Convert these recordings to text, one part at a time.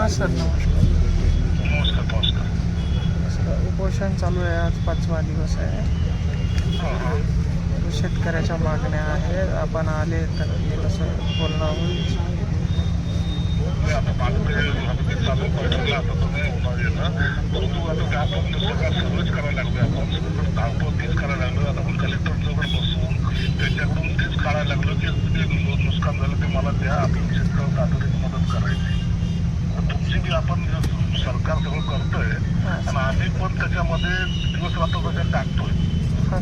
हां सर नमस्कार नमस्कार. नमस्कार. सर उपोषण चालू आहे आज पाचवा दिवस आहे. हां हां. शेतकऱ्याच्या मागण्या आहेत. आपण आले तर थोडंसं बोलणं होईल? आपण आपण आपण नुकसान झालं ते मला द्या. आपल्याला शेतकऱ्याला तातडीने मदत करायची. तुमची बी आपण जे सरकार सगळं करतोय आणि आम्ही पण त्याच्यामध्ये दिवस रात्र त्याच्यात टाकतोय. हां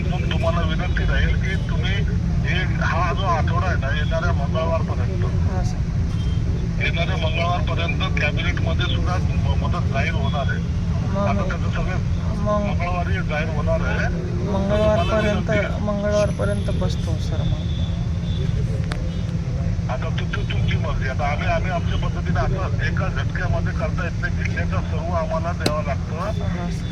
म्हणून तुम्हाला विनंती राहील की तुम्ही हे हा जो आठवडा आहे ना येणाऱ्या मंगळवारपर्यंत येणाऱ्या मंगळवारपर्यंत कॅबिनेटमध्ये सुद्धा मदत जाहीर होणार आहे. आता मग त्याचं सगळं मग मंगळवारी जाहीर होणार आहे. मंगळवारपर्यंत मंगळवारपर्यंत बसतो सर मग. आता तु- तु- तुमची मर्जी. आता आम्ही आम्ही आमच्या पद्धतीने आता एका झटक्यामध्ये करता येत नाही. जिल्ह्याचं सर्व आम्हाला द्यावं लागतं.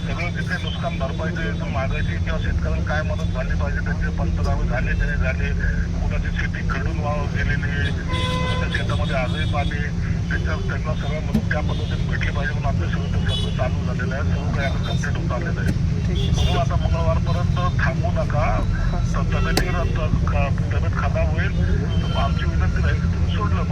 सगळं जिथे नुकसान भरपाईचे मागायची किंवा शेतकऱ्यांना काय मदत झाली पाहिजे त्यांचे पंचनामे झाले ते नाही झाले कुणाची शेती खडून वाव गेलेली कुणाच्या शेतामध्ये आजही पाणी त्याच्या त्यांना सगळं मदत त्या पद्धतीने भेटली पाहिजे म्हणून आमचं सगळं चालू झालेलं आहे. सर्व काही आता कंप्लीट होत आलेलं आहे. म्हणून आता मंगळवारपर्यंत थांबू नका हां तर सर तब्येतीवर आता ख- तब्येत खराब होईल. तर आमची विनंती राहील तुम्ही सोडलं.